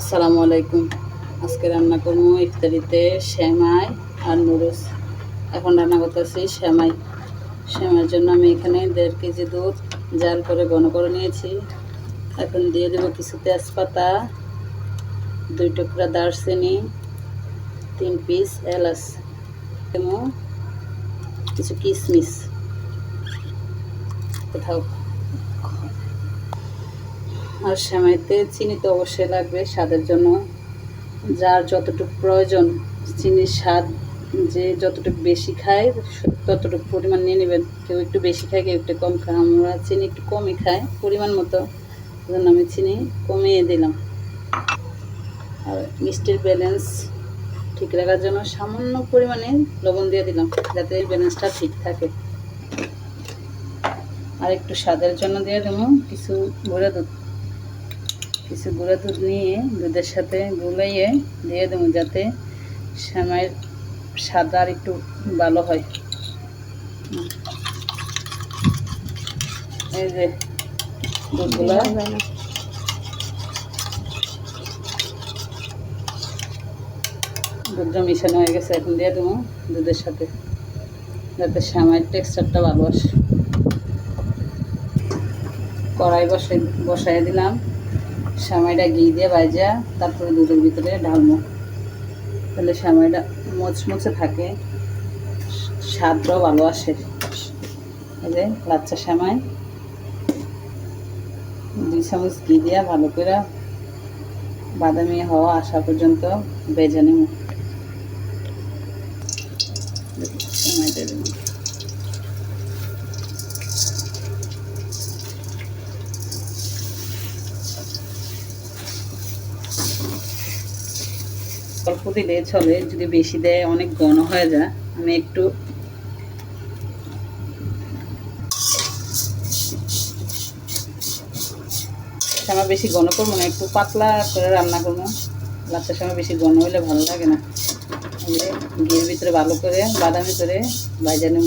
আসসালামু আলাইকুম। আজকে রান্না করব ইফতারিতে শ্যামাই আর নুডলস। এখন রান্না করতেছি শ্যামাই শ্যামাইয়ের জন্য আমি এখানে দেড় কেজি দুধ জাল করে ঘন করে নিয়েছি। এখন দিয়ে দেবো কিছু তেজপাতা, দুই টুকরা দারচিনি, তিন পিস এলাচ কিছু কিশমিশ কোথাও আর সেমাইতে চিনি তো অবশ্যই লাগবে, স্বাদের জন্য। যার যতটুকু প্রয়োজন চিনির স্বাদ যে যতটুকু বেশি খায় ততটুকু পরিমাণ নিয়ে নেবেন। কেউ একটু বেশি খায়, কেউ একটু কম খায়। আমরা চিনি একটু কমই খাই, পরিমাণ মতো। জন্য আমি চিনি কমিয়ে দিলাম। আর মিষ্টির ব্যালেন্স ঠিক রাখার জন্য সামান্য পরিমাণে লবণ দিয়ে দিলাম, যাতে ব্যালেন্সটা ঠিক থাকে। আর একটু স্বাদের জন্য দিয়ে দেবো কিছু গুঁড়া দুধ। কিছু গুঁড়া দুধ নিয়ে দুধের সাথে গুলাইয়ে দিয়ে দেবো যাতে শ্যামাইয়ের স্বাদ আর একটু ভালো হয়। এই যে দুধগুলো। দুধটা মিশানো হয়ে গেছে, এখন দিয়ে দেবো দুধের সাথে, যাতে শ্যামাইয়ের টেক্সচারটা ভালো আসে। কড়াই বসে বসাই দিলাম। সামাইটা ঘি দিয়ে ভাজা, তারপরে দুধের ভিতরে ঢালবো তাহলে সামাইটা মুচমুচে থাকে। স্বাদটাও ভালো আসে। এই যে সামাই দুই চামচ ঘি দিয়া ভালো করে বাদামি হওয়া আসা পর্যন্ত বেজে নেব। সামাইটা দেবো অল্প দিলে চলে যদি বেশি দেয়, অনেক ঘন হয়ে যায়। আমি একটু আমার বেশি ঘন করব না, একটু পাতলা করে রান্না করব। লাচ্চার সময় বেশি ঘন হলে ভালো লাগে না। ঘিয়ের ভিতরে ভালো করে, বাদামি করে ভাজা নেব।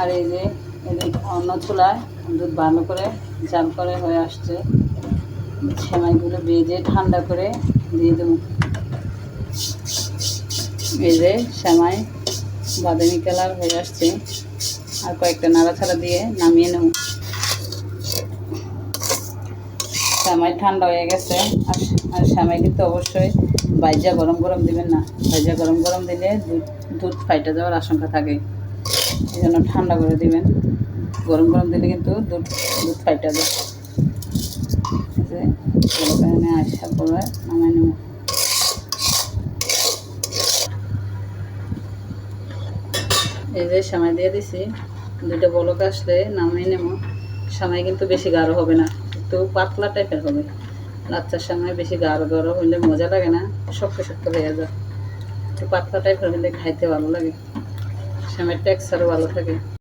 আর এই যে এই যে অন্য চুলায় দুধ ভালো করে জাল করে হয়ে আসছে। সেমাইগুলো ভেজে ঠান্ডা করে দিয়ে দেবো। যে সেমাই, বাদামি কালার হয়ে আসছে। আর কয়েকটা নাড়াছাড়া দিয়ে নামিয়ে নেব। সেমাই ঠান্ডা হয়ে গেছে। আর আর সেমাই কিন্তু অবশ্যই বাইজা গরম গরম দিবেন না। বাইজা গরম গরম দিলে দুধ দুধ ফাইটা যাওয়ার আশঙ্কা থাকে। এই জন্য ঠান্ডা করে দিবেন। গরম গরম দিলে কিন্তু দুধ দুধ ফাইটা যায়। যে এখানে আসা পরে নামাই নেব এই যে সময় দিয়ে দিছি, দুইটা বলক আসলে নামিয়ে নেব। সময় কিন্তু বেশি গাঢ় হবে না, একটু পাতলা টাইপের হবে। লাচ্চার সময় বেশি গাঢ় গাঢ় হইলে মজা লাগে না, শক্ত শক্ত হয়ে যায়। একটু পাতলা টাইপের হলে খাইতে ভালো লাগে। সময় টেক্সচারও ভালো থাকে।